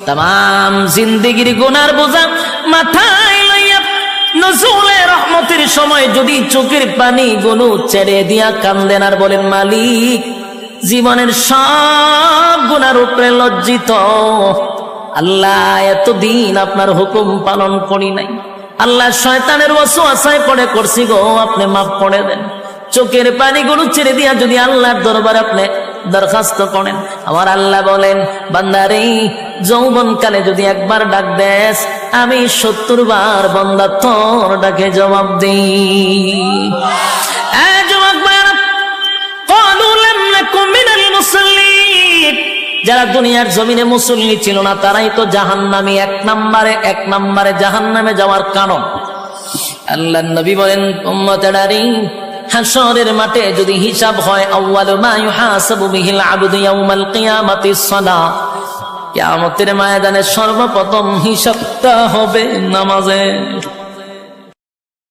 তাম জিন্দিগির গুনার বোঝা মাথায় লইয়া নজরুলের রহমতের সময় যদি চোখের পানি গুলো ছেড়ে দিয়া কান্দেন আর বলেন, মালিক, জীবনের সব গুনার উপরে লজ্জিত। আল্লাহ, এতদিন আপনার হুকুম পালন করি নাই। আল্লাহ শয়তানের ওয়াসু আশায় পড়ে করছি গো, আপনি মাফ করে দেন। চোখের পানি পানিগুলো ছেড়ে দিয়া যদি আল্লাহর দরবারে আপনি দরখাস্ত করেন। আমার আল্লাহ বলেন, বান্দারে যৌবন কালে যদি একবার ডাক দেশ আমি সত্তর বার বন্দা তোর ডাকে জবাব দিই। যারা দুনিয়ার জমিনে মুসল্লি ছিল না, তারাই তো জাহান নামে এক নাম্বারে এক নাম্বারে জাহান নামে যাওয়ার কারণ। আল্লাহ নবী বলেন হাসরের মাঠে যদি হিসাব হয়, আউয়াল মা ইউহাসাবু বিহিল আবদু ইয়াউমাল কিয়ামাতিস সালাহ কিয়ামতের ময়দানে সর্বপ্রথম হিসাবটা হবে নামাজে